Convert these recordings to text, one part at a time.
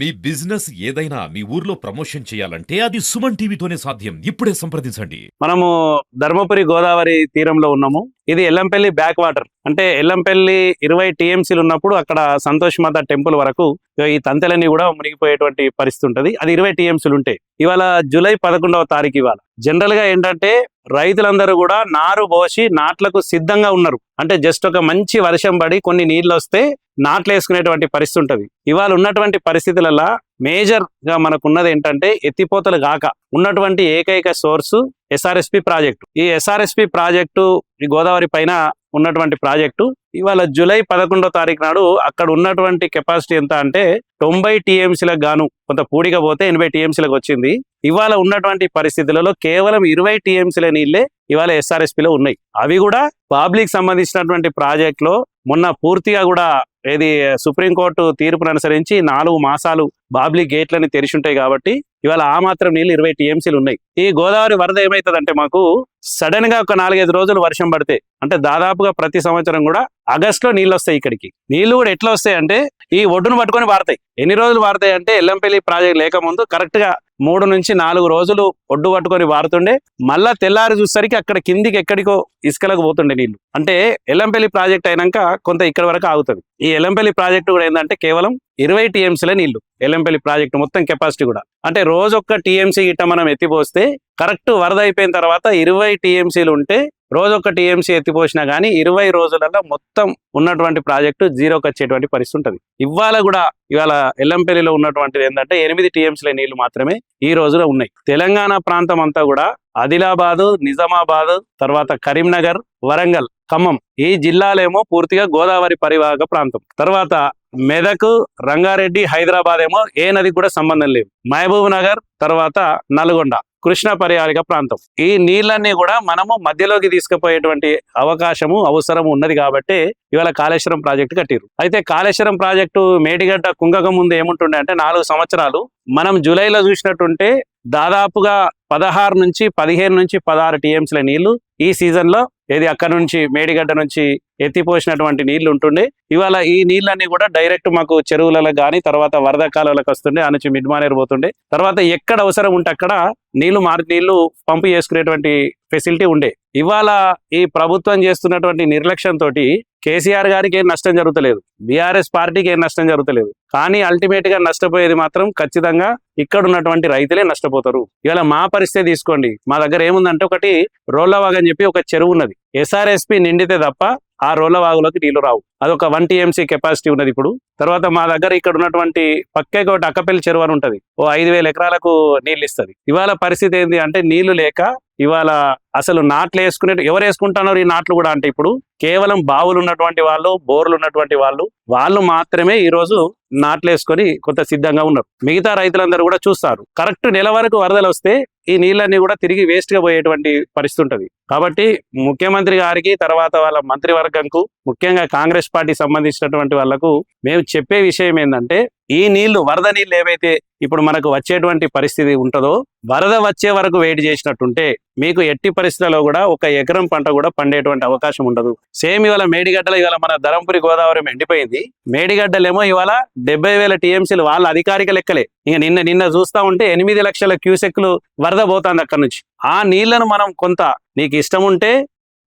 మీ business ఏదైనా మీ ఊర్లో promotion చేయాలంటే అది సుమన్ టీవీతోనే సాధ్యం. ఇప్పుడే సంప్రదించండి. మనము ధర్మపురి గోదావరి తీరంలో ఉన్నాము. ఇది ఎల్లంపల్లి బ్యాక్ వాటర్. అంటే ఎల్లంపల్లి ఇరవై టీఎంసీలు ఉన్నప్పుడు అక్కడ సంతోష్ మాత టెంపుల్ వరకు ఈ తంతెలన్నీ కూడా మునిగిపోయేటువంటి పరిస్థితి ఉంటుంది. అది ఇరవై టీఎంసీలు ఉంటాయి ఇవాళ జూలై పదకొండవ తారీఖు ఇవాళ. జనరల్గా ఏంటంటే రైతులందరూ కూడా నారు పోసి నాట్లకు సిద్ధంగా ఉన్నారు. అంటే జస్ట్ ఒక మంచి వర్షం పడి కొన్ని నీళ్ళు వస్తే నాట్లు వేసుకునేటువంటి పరిస్థితి ఉంటుంది. ఇవాళ ఉన్నటువంటి పరిస్థితులలో మేజర్గా మనకున్నది ఏంటంటే ఎత్తిపోతలు కాక ఉన్నటువంటి ఏకైక సోర్సు ఎస్ఆర్ఎస్పి ప్రాజెక్టు ఈ ఎస్ఆర్ఎస్పి ప్రాజెక్టు ఈ గోదావరి పైన ఉన్నటువంటి ప్రాజెక్టు ఇవాళ జూలై పదకొండో తారీఖు నాడు అక్కడ ఉన్నటువంటి కెపాసిటీ ఎంత అంటే తొంభై టీఎంసీలకు గాను కొంత పూడిగా పోతే ఎనభై టీఎంసీలకు వచ్చింది. ఇవాళ ఉన్నటువంటి పరిస్థితులలో కేవలం ఇరవై టీఎంసీల నీళ్ళే ఇవాళ ఎస్ఆర్ఎస్పిలో లో ఉన్నాయి. అవి కూడా పబ్లిక్ సంబంధించినటువంటి ప్రాజెక్ట్లో మొన్న పూర్తిగా కూడా ఏది సుప్రీంకోర్టు తీర్పును అనుసరించి నాలుగు మాసాలు బాబ్లీ గేట్లని తెరిచి ఉంటాయి కాబట్టి ఇవాళ ఆ మాత్రం నీళ్ళు ఇరవై టీఎంసీలు ఉన్నాయి. ఈ గోదావరి వరద ఏమైతుందంటే మాకు సడన్గా ఒక నాలుగైదు రోజులు వర్షం పడితే అంటే దాదాపుగా ప్రతి సంవత్సరం కూడా ఆగస్ట్లో నీళ్ళు వస్తాయి ఇక్కడికి. నీళ్ళు కూడా ఎట్లా వస్తాయి అంటే ఈ ఒడ్డును పట్టుకొని వారతాయి ఎన్ని రోజులు వారతాయి అంటే ఎల్లంపల్లి ప్రాజెక్ట్ లేకముందు కరెక్ట్గా మూడు నుంచి నాలుగు రోజులు ఒడ్డు పట్టుకొని వారుతుండే. మళ్ళా తెల్లారి చూసేసరికి అక్కడ కిందికి ఎక్కడికో ఇసుకలకు పోతుండే నీళ్ళు. అంటే ఎల్లంపల్లి ప్రాజెక్ట్ అయినాక కొంత ఇక్కడ వరకు ఆగుతుంది. ఈ ఎల్లంపల్లి ప్రాజెక్టు కూడా ఏంటంటే కేవలం ఇరవై టీఎంసీల నీళ్ళు ఎల్లంపల్లి ప్రాజెక్టు మొత్తం కెపాసిటీ కూడా. అంటే రోజొక్క టీఎంసీ గిట్ట మనం ఎత్తిపోస్తే కరెక్ట్ వరద అయిపోయిన తర్వాత ఇరవై టీఎంసీలు ఉంటే రోజొక్క టీఎంసీ ఎత్తిపోసినా కానీ ఇరవై రోజులలో మొత్తం ఉన్నటువంటి ప్రాజెక్టు జీరోకి వచ్చేటువంటి పరిస్థితి ఉంటుంది. ఇవాళ కూడా ఇవాళ ఎల్లంపల్లిలో ఉన్నటువంటిది ఏంటంటే ఎనిమిది టీఎంసీల నీళ్ళు మాత్రమే ఈ రోజులో ఉన్నాయి. తెలంగాణ ప్రాంతం అంతా కూడా ఆదిలాబాదు నిజామాబాద్ తర్వాత కరీంనగర్ వరంగల్ ఖమ్మం. ఈ జిల్లాలేమో పూర్తిగా గోదావరి పరివాహక ప్రాంతం. తర్వాత మెదక్ రంగారెడ్డి హైదరాబాద్ ఏమో ఏ నది కూడా సంబంధం లేదు మహబూబ్ నగర్ తర్వాత నల్గొండ. కృష్ణ పరిహారిక ప్రాంతం. ఈ నీళ్ళన్నీ కూడా మనము మధ్యలోకి తీసుకుపోయేటువంటి అవకాశము అవసరం ఉన్నది కాబట్టి ఇవాళ కాళేశ్వరం ప్రాజెక్టు కట్టిరు అయితే కాళేశ్వరం ప్రాజెక్టు మేడిగడ్డ కుంగక ముందు ఏముంటుండే అంటే నాలుగు సంవత్సరాలు. మనం జూలైలో చూసినట్టుంటే దాదాపుగా పదహారు నుంచి పదిహేను నుంచి పదహారు టీఎంసీల నీళ్ళు ఈ సీజన్లో ఏది అక్కడ నుంచి మేడిగడ్డ నుంచి ఎత్తిపోసినటువంటి నీళ్ళు ఉంటుండే. ఇవాళ ఈ నీళ్ళన్నీ కూడా డైరెక్ట్ మాకు చెరువులలో కానీ తర్వాత వరద కాలువలకు వస్తుండే ఆ నుంచి మిడ్మానేరు పోతుండే. తర్వాత ఎక్కడ అవసరం ఉంటే అక్కడ నీళ్ళు మారి నీళ్ళు పంపు చేసుకునేటువంటి ఫెసిలిటీ ఉండే. ఇవాళ ఈ ప్రభుత్వం చేస్తున్నటువంటి నిర్లక్ష్యం తోటి కేసీఆర్ గారికి ఏం నష్టం జరుగుతలేదు. బీఆర్ఎస్ పార్టీకి ఏం నష్టం జరుగుతలేదు. కానీ అల్టిమేట్గా నష్టపోయేది మాత్రం ఖచ్చితంగా ఇక్కడ ఉన్నటువంటి రైతులే నష్టపోతారు. ఇవాళ మా పరిస్థితి తీసుకోండి. మా దగ్గర ఏముందంటే ఒకటి రోళ్ళవాగ్ అని చెప్పి ఒక చెరువు ఉన్నది. ఎస్ఆర్ఎస్పి నిండితే తప్ప ఆ రోళ్ళవాగులోకి నీళ్ళు రావు. అదొక వన్ టీఎంసీ కెపాసిటీ ఉన్నది ఇప్పుడు. తర్వాత మా దగ్గర ఇక్కడ ఉన్నటువంటి పక్కే ఒకటి అక్కపల్లి చెరువు అని ఉంటది. ఓ ఐదు ఎకరాలకు నీళ్ళు ఇస్తుంది. ఇవాళ పరిస్థితి ఏంటి అంటే నీళ్ళు లేక ఇవాళ అసలు నాట్లు వేసుకునే ఎవరు వేసుకుంటున్నారు ఈ నాట్లు కూడా అంటే ఇప్పుడు కేవలం బావులు ఉన్నటువంటి వాళ్ళు బోర్లు ఉన్నటువంటి వాళ్ళు వాళ్ళు మాత్రమే ఈ రోజు నాట్లు వేసుకొని కొంత సిద్ధంగా ఉన్నారు. మిగతా రైతులందరూ కూడా చూస్తారు. కరెక్ట్ నెల వరకు వరదలు వస్తే ఈ నీళ్ళన్నీ కూడా తిరిగి వేస్ట్గా పోయేటువంటి పరిస్థితి ఉంటది. కాబట్టి ముఖ్యమంత్రి గారికి తర్వాత వాళ్ళ మంత్రివర్గంకు ముఖ్యంగా కాంగ్రెస్ పార్టీ సంబంధించినటువంటి వాళ్ళకు మేము చెప్పే విషయం ఏంటంటే ఈ నీళ్ళు వరద నీళ్ళు ఏవైతే ఇప్పుడు మనకు వచ్చేటువంటి పరిస్థితి ఉంటుందో వరద వచ్చే వరకు వెయిట్ చేసినట్టుంటే మీకు ఎట్టి పరిస్థితుల్లో కూడా ఒక ఎకరం పంట కూడా పండేటువంటి అవకాశం ఉండదు. సేమ్ ఇవాళ మేడిగడ్డలో ఇవాళ మన ధరంపురి గోదావరి ఎండిపోయింది. మేడిగడ్డలేమో ఇవాళ డెబ్బై వేల టీఎంసీలు వాళ్ళ అధికారిక లెక్కలే. ఇంకా నిన్న నిన్న చూస్తా ఉంటే ఎనిమిది లక్షల క్యూసెక్లు వరద పోతుంది అక్కడ నుంచి. ఆ నీళ్ళను మనం కొంత నీకు ఇష్టం ఉంటే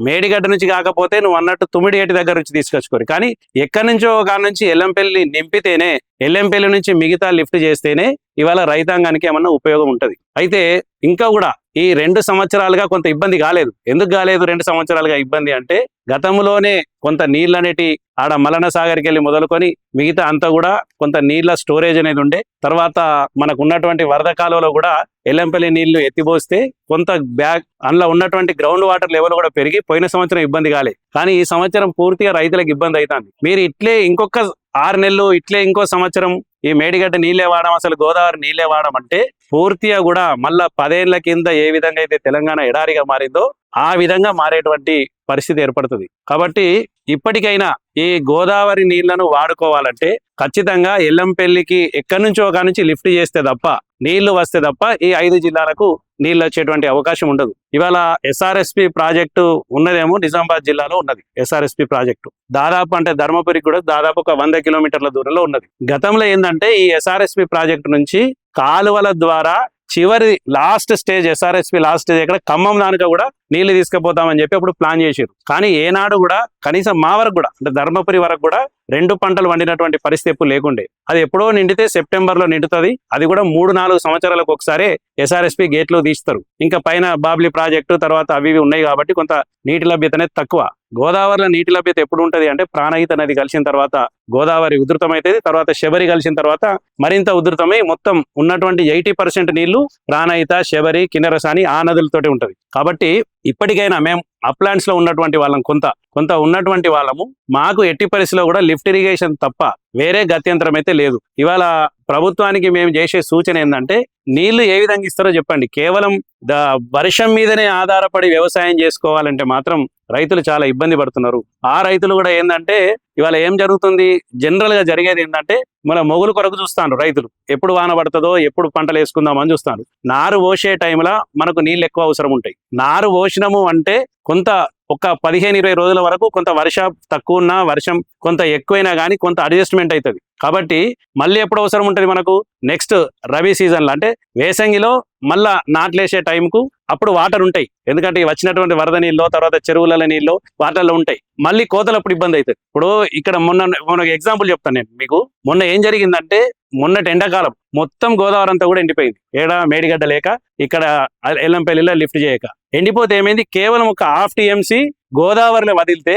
మేడిగడ్డ నుంచి కాకపోతే నువ్వు అన్నట్టు తుమ్మిడి ఏటి దగ్గర నుంచి తీసుకొచ్చుకోరు. కానీ ఎక్కడి నుంచో కాడ నుంచి ఎల్లంపల్లి నింపితేనే ఎల్ఎంపీల నుంచి మిగతా లిఫ్ట్ చేస్తేనే ఇవాళ రైతాంగానికి ఏమన్నా ఉపయోగం ఉంటది. అయితే ఇంకా కూడా ఈ రెండు సంవత్సరాలుగా కొంత ఇబ్బంది కాలేదు. ఎందుకు కాలేదు రెండు సంవత్సరాలుగా ఇబ్బంది అంటే గతంలోనే కొంత నీళ్ళనేటి ఆడ మలన సాగర్కి వెళ్ళి మొదలుకొని మిగతా అంతా కూడా కొంత నీళ్ళ స్టోరేజ్ అనేది ఉండే. తర్వాత మనకు ఉన్నటువంటి వరద కాలువలో కూడా ఎల్లంపల్లి నీళ్ళు ఎత్తిపోస్తే కొంత బ్యాగ్ అందులో ఉన్నటువంటి గ్రౌండ్ వాటర్ లెవెల్ కూడా పెరిగి పోయిన సంవత్సరం ఇబ్బంది కాలే. కానీ ఈ సంవత్సరం పూర్తిగా రైతులకు ఇబ్బంది అవుతుంది మీరు ఇట్లే ఇంకొక ఆరు నెలలు ఇట్లే ఇంకో సంవత్సరం ఈ మేడిగడ్డ నీళ్ళే వాడడం అసలు గోదావరి నీళ్ళే వాడడం అంటే పూర్తిగా కూడా మళ్ళా పదేళ్ళ కింద ఏ విధంగా అయితే తెలంగాణ ఎడారిగా మారిందో ఆ విధంగా మారేటువంటి పరిస్థితి ఏర్పడుతుంది. కాబట్టి ఇప్పటికైనా ఈ గోదావరి నీళ్ళను వాడుకోవాలంటే ఖచ్చితంగా ఎల్లంపల్లికి ఎక్కడి నుంచో ఒక నుంచి లిఫ్ట్ చేస్తే తప్ప నీళ్ళు వస్తే తప్ప ఈ ఐదు జిల్లాలకు నీళ్ళు వచ్చేటువంటి అవకాశం ఉండదు. ఇవాళ ఎస్ఆర్ఎస్పి ప్రాజెక్టు ఉన్నదేమో నిజామాబాద్ జిల్లాలో ఉన్నది ఎస్ఆర్ఎస్పి ప్రాజెక్టు. దాదాపు అంటే ధర్మపురికి కూడా దాదాపు ఒక వంద కిలోమీటర్ల దూరంలో ఉన్నది. గతంలో ఏంటంటే ఈ ఎస్ఆర్ఎస్పి ప్రాజెక్టు నుంచి కాలువల ద్వారా చివరి last stage SRSP last stage ఎక్కడ ఖమ్మం దానిక కూడా నీళ్ళు తీసుకుపోతామని చెప్పి అప్పుడు ప్లాన్ చేశారు కానీ ఏనాడు కూడా కనీసం మా వరకు కూడా అంటే ధర్మపురి వరకు కూడా రెండు పంటలు వండినటువంటి పరిస్థితి ఎప్పుడు లేకుండే. అది ఎప్పుడో నిండితే సెప్టెంబర్లో నిండుతుంది. అది కూడా మూడు నాలుగు సంవత్సరాలకు ఒకసారి ఎస్ఆర్ఎస్పి గేట్లు తీస్తారు. ఇంకా పైన బాబ్లీ ప్రాజెక్టు తర్వాత అవి ఇవి ఉన్నాయి కాబట్టి కొంత నీటి లభ్యత అనేది తక్కువ. గోదావరిలో నీటి లభ్యత ఎప్పుడు ఉంటది అంటే ప్రాణహిత నది కలిసిన తర్వాత గోదావరి ఉధృతమైతుంది తర్వాత శబరి కలిసిన తర్వాత మరింత ఉధృతమై మొత్తం ఉన్నటువంటి ఎయిటీ పర్సెంట్ నీళ్ళు ప్రాణహిత శబరి కిన్నెరసాని ఆ నదులతోటి ఉంటది. కాబట్టి ఇప్పటికైనా మేము అప్లాంట్స్లో ఉన్నటువంటి వాళ్ళం కొంత కొంత ఉన్నటువంటి వాళ్ళము. మాకు ఎట్టి పరిస్థితిలో కూడా లిఫ్ట్ ఇరిగేషన్ తప్ప వేరే గత్యంతరం అయితే లేదు. ఇవాళ ప్రభుత్వానికి మేము చేసే సూచన ఏంటంటే నీళ్ళు ఏ విధంగా ఇస్తారో చెప్పండి. కేవలం ద వర్షం మీదనే ఆధారపడి వ్యవసాయం చేసుకోవాలంటే మాత్రం రైతులు చాలా ఇబ్బంది పడుతున్నారు. ఆ రైతులు కూడా ఏంటంటే ఇవాళ ఏం జరుగుతుంది? జనరల్గా జరిగేది ఏంటంటే మన మొగులు కొరకు చూస్తాను రైతులు. ఎప్పుడు వాన పడుతుందో ఎప్పుడు పంటలు వేసుకుందామని చూస్తాను నారు పోసే టైంలో మనకు నీళ్ళు ఎక్కువ అవసరం ఉంటాయి. నారు పోసినము అంటే కొంత ఒక పదిహేను ఇరవై రోజుల వరకు కొంత వర్ష తక్కువ ఉన్నా వర్షం కొంత ఎక్కువైనా కానీ కొంత అడ్జస్ట్మెంట్ అవుతుంది కాబట్టి మళ్ళీ ఎప్పుడు అవసరం ఉంటుంది మనకు? నెక్స్ట్ రబీ సీజన్లో అంటే వేసంగిలో మళ్ళా నాట్లేసే టైంకు అప్పుడు వాటర్ ఉంటాయి. ఎందుకంటే వచ్చినటువంటి వరద నీళ్ళు తర్వాత చెరువుల నీళ్ళు వాటర్లో ఉంటాయి. మళ్ళీ కోతలప్పుడు ఇబ్బంది అవుతుంది. ఇప్పుడు ఇక్కడ మొన్న మొన్న ఎగ్జాంపుల్ చెప్తాను నేను మీకు. మొన్న ఏం జరిగిందంటే మొన్నటి ఎండాకాలం మొత్తం గోదావరి అంతా కూడా ఎండిపోయింది. ఏడ మేడిగడ్డ లేక ఇక్కడ ఎల్లంపల్లిలో లిఫ్ట్ చేయక. ఎండిపోతే ఏమైంది? కేవలం ఒక హాఫ్ టీఎంసీ గోదావరిలో వదిలితే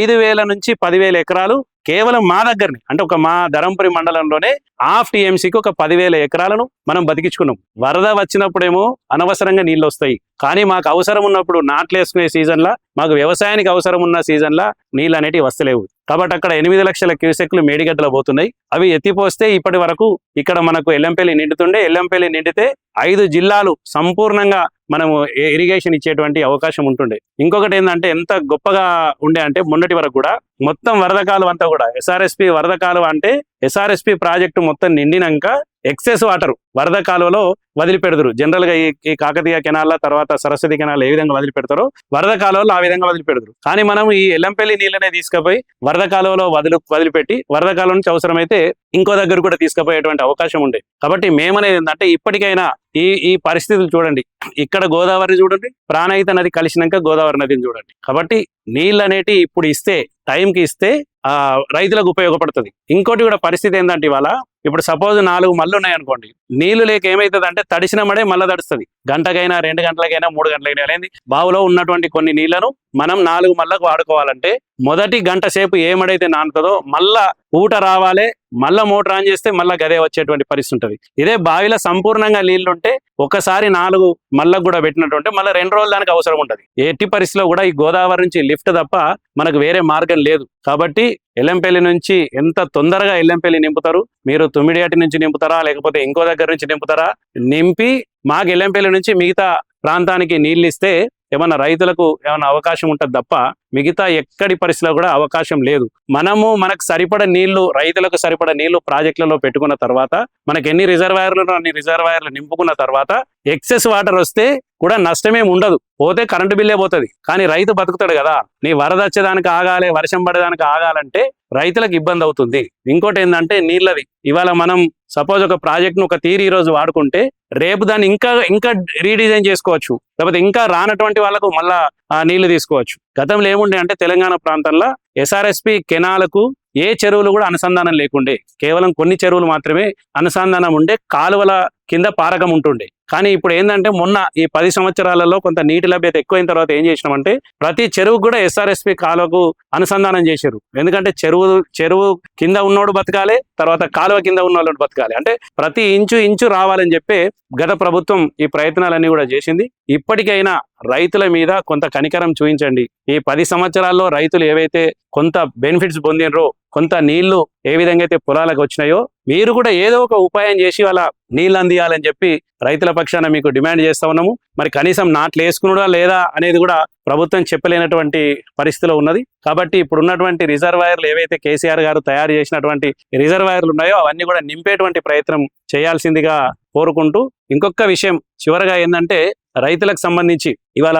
ఐదు వేల నుంచి పదివేల ఎకరాలు కేవలం మా దగ్గరనే. అంటే ఒక మా ధరంపురి మండలంలోనే హాఫ్ టీఎంసీకి ఒక పదివేల ఎకరాలను మనం బతికించుకున్నాం. వరద వచ్చినప్పుడేమో అనవసరంగా నీళ్ళు వస్తాయి కానీ మాకు అవసరం ఉన్నప్పుడు నాట్లు వేసుకునే సీజన్లా మాకు వ్యవసాయానికి అవసరం ఉన్న సీజన్లా నీళ్ళు అనేటివి వస్తలేవు. కాబట్టి అక్కడ ఎనిమిది లక్షల క్యూసెక్లు మేడిగడ్డలు పోతున్నాయి. అవి ఎత్తిపోస్తే ఇప్పటి వరకు ఇక్కడ మనకు ఎల్లంపల్లి నిండుతుండే ఎల్లంపల్లి నిండితే ఐదు జిల్లాలు సంపూర్ణంగా మనము ఇరిగేషన్ ఇచ్చేటువంటి అవకాశం ఉంటుండే. ఇంకొకటి ఏంటంటే ఎంత గొప్పగా ఉండే అంటే మొన్నటి వరకు కూడా మొత్తం వరద కాలువ అంతా కూడా ఎస్ఆర్ఎస్పి వరద కాలువ అంటే ఎస్ఆర్ఎస్పి ప్రాజెక్టు మొత్తం నిండినాక ఎక్సెస్ వాటర్ వరద కాలువలో వదిలిపెడతారు జనరల్గా ఈ ఈ కాకతీయ కెనాల తర్వాత సరస్వతి కెనాల్ ఏ విధంగా వదిలిపెడతారో వరద కాలువలో ఆ విధంగా వదిలిపెడతారు కానీ మనం ఈ ఎల్లంపల్లి నీళ్ళనే తీసుకుపోయి వరద కాలువలో వదిలి వదిలిపెట్టి వరద కాలువ నుంచి అవసరమైతే ఇంకో దగ్గర కూడా తీసుకుపోయేటువంటి అవకాశం ఉండే. కాబట్టి మేమనేది ఏంటంటే ఇప్పటికైనా ఈ ఈ పరిస్థితులు చూడండి. ఇక్కడ గోదావరి చూడండి ప్రాణహిత నది కలిసినాక గోదావరి నదిని చూడండి. కాబట్టి నీళ్ళు అనేటి ఇప్పుడు ఇస్తే టైంకి ఇస్తే ఆ రైతులకు ఉపయోగపడుతుంది. ఇంకోటి కూడా పరిస్థితి ఏంటంటే ఇవాళ ఇప్పుడు సపోజ్ నాలుగు మళ్ళు ఉన్నాయి అనుకోండి. నీళ్ళు లేక ఏమవుతుంది అంటే తడిసిన మడే మళ్ళీ తడుస్తుంది. గంటకైనా రెండు గంటలకైనా మూడు గంటలకైనా లేని బావులో ఉన్నటువంటి కొన్ని నీళ్ళను మనం నాలుగు మళ్ళకు వాడుకోవాలంటే మొదటి గంట సేపు ఏమడైతే నానుతుందో మళ్ళా ఊట రావాలే మళ్ళా మోటార్ ఆన్ చేస్తే మళ్ళా గదే వచ్చేటువంటి పరిస్థితి ఉంటుంది ఇదే బావిలో సంపూర్ణంగా నీళ్ళుంటే ఒకసారి నాలుగు మళ్ళకు కూడా పెట్టినట్టుంటే మళ్ళీ రెండు రోజులు దానికి అవసరం ఉంటుంది. ఎట్టి పరిస్థితిలో కూడా ఈ గోదావరి నుంచి లిఫ్ట్ తప్ప మనకు వేరే మార్గం లేదు. కాబట్టి ఎల్లంపల్లి నుంచి ఎంత తొందరగా ఎల్లంపల్లి నింపుతారు? మీరు తుమ్మిడియాటి నుంచి నింపుతారా? లేకపోతే ఇంకో దగ్గర నుంచి నింపుతారా? నింపి మాకు ఎల్లంపల్లి నుంచి మిగతా ప్రాంతానికి నీళ్ళు ఇస్తే ఏమన్నా రైతులకు ఏమైనా అవకాశం ఉంటుంది తప్ప మిగతా ఎక్కడి పరిస్థితిలో కూడా అవకాశం లేదు. మనము మనకు సరిపడ నీళ్ళు రైతులకు సరిపడ నీళ్ళు ప్రాజెక్టులలో పెట్టుకున్న తర్వాత మనకి ఎన్ని రిజర్వాయర్లు అన్ని రిజర్వాయర్లు నింపుకున్న తర్వాత ఎక్సెస్ వాటర్ వస్తే కూడా నష్టమేం ఉండదు. పోతే కరెంటు బిల్లే పోతుంది. కానీ రైతు బతుకుతాడు కదా. నీ వరద వచ్చేదానికి ఆగాలి వర్షం పడేదానికి ఆగాలంటే రైతులకు ఇబ్బంది అవుతుంది. ఇంకోటి ఏంటంటే నీళ్ళది ఇవాళ మనం సపోజ్ ఒక ప్రాజెక్ట్ను ఒక తీరి ఈ రోజు వాడుకుంటే రేపు దాన్ని ఇంకా ఇంకా రీడిజైన్ చేసుకోవచ్చు. లేకపోతే ఇంకా రానటువంటి వాళ్ళకు మళ్ళా ఆ నీళ్ళు తీసుకోవచ్చు. గతంలో ఏముండే అంటే తెలంగాణ ప్రాంతంలో ఎస్ఆర్ఎస్పి కెనాలకు ఏ చెరువులు కూడా అనుసంధానం లేకుండే. కేవలం కొన్ని చెరువులు మాత్రమే అనుసంధానం ఉండే కాలువల కింద పారకం ఉంటుండే. కానీ ఇప్పుడు ఏంటంటే మొన్న ఈ పది సంవత్సరాలలో కొంత నీటి లభ్యత ఎక్కువైన తర్వాత ఏం చేసినామంటే ప్రతి చెరువు కూడా ఎస్ఆర్ఎస్పి కాలువకు అనుసంధానం చేశారు ఎందుకంటే చెరువు చెరువు కింద ఉన్నోడు బతకాలి తర్వాత కాలువ కింద ఉన్నోళ్ళు బతకాలి. అంటే ప్రతి ఇంచు ఇంచు రావాలని చెప్పి గత ప్రభుత్వం ఈ ప్రయత్నాలన్నీ కూడా చేసింది. ఇప్పటికైనా రైతుల మీద కొంత కనికరం చూపించండి. ఈ పది సంవత్సరాల్లో రైతులు ఏవైతే కొంత బెనిఫిట్స్ పొందినరో కొంత నీళ్ళు ఏ విధంగా అయితే పొలాలకు వచ్చినాయో మీరు కూడా ఏదో ఒక ఉపాయం చేసి వాళ్ళ నీళ్ళు అందియాలని చెప్పి రైతుల పక్షాన మీకు డిమాండ్ చేస్తా ఉన్నాము. మరి కనీసం నాట్లు వేసుకున్నాడా లేదా అనేది కూడా ప్రభుత్వం చెప్పలేనటువంటి పరిస్థితిలో ఉన్నది. కాబట్టి ఇప్పుడు ఉన్నటువంటి రిజర్వాయర్లు ఏవైతే కేసీఆర్ గారు తయారు చేసినటువంటి రిజర్వాయర్లు ఉన్నాయో అవన్నీ కూడా నింపేటువంటి ప్రయత్నం చేయాల్సిందిగా కోరుకుంటూ ఇంకొక విషయం చివరగా ఏంటంటే రైతులకు సంబంధించి ఇవాళ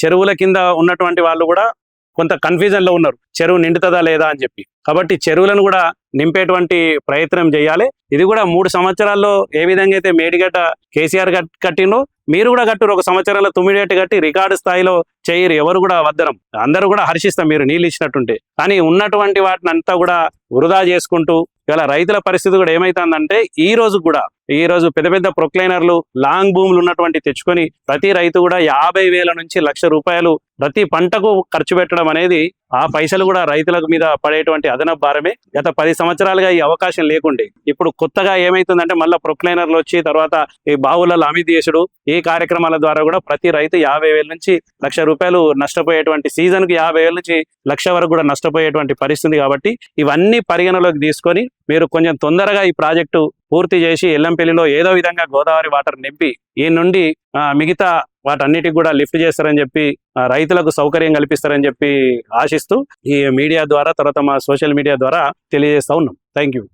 చెరువుల కింద ఉన్నటువంటి వాళ్ళు కూడా కొంత కన్ఫ్యూజన్లో ఉన్నారు. చెరువు నిండుతుందా లేదా అని చెప్పి. కాబట్టి చెరువులను కూడా నింపేటువంటి ప్రయత్నం చేయాలి. ఇది కూడా మూడు సంవత్సరాల్లో ఏ విధంగా అయితే మేడిగడ్డ కేసీఆర్ కట్టినో మీరు కూడా కట్టురు. ఒక సంవత్సరంలో తుమ్మిడేటి కట్టి రికార్డు స్థాయిలో చేయరు. ఎవరు కూడా వద్దరం అందరూ కూడా హర్షిస్తాం మీరు నీళ్ళు ఇచ్చినట్టుంటే. కానీ ఉన్నటువంటి వాటిని అంతా కూడా వృధా చేసుకుంటూ ఇలా రైతుల పరిస్థితి కూడా ఏమైతుందంటే ఈ రోజు కూడా ఈ రోజు పెద్ద పెద్ద ప్రొక్లైనర్లు లాంగ్ భూములు ఉన్నటువంటి తెచ్చుకొని ప్రతి రైతు కూడా యాభై వేల నుంచి లక్ష రూపాయలు ప్రతి పంటకు ఖర్చు పెట్టడం అనేది ఆ పైసలు కూడా రైతుల మీద పడేటువంటి అదనపు భారమే. గత పది సంవత్సరాలుగా ఈ అవకాశం లేకుండే. ఇప్పుడు కొత్తగా ఏమైతుందంటే మళ్ళీ ప్రొక్లైనర్లు వచ్చి తర్వాత ఈ బావులలో అమిత్ చేసుడు ఈ కార్యక్రమాల ద్వారా కూడా ప్రతి రైతు యాభై వేల నుంచి లక్ష రూపాయలు నష్టపోయేటువంటి సీజన్కి యాభై వేల నుంచి లక్ష వరకు కూడా నష్టపోయేటువంటి పరిస్థితి కాబట్టి ఇవన్నీ పరిగణలోకి తీసుకొని మీరు కొంచెం తొందరగా ఈ ప్రాజెక్టు పూర్తి చేసి ఎల్లంపల్లిలో ఏదో విధంగా గోదావరి వాటర్ నింపి ఈ నుండి మిగతా వాటన్నిటికి కూడా లిఫ్ట్ చేస్తారని చెప్పి ఆ, రైతులకు సౌకర్యం కల్పిస్తారని చెప్పి ఆశిస్తూ ఈ మీడియా ద్వారా తర్వాత మా సోషల్ మీడియా ద్వారా తెలియజేస్తా ఉన్నాం. Thank you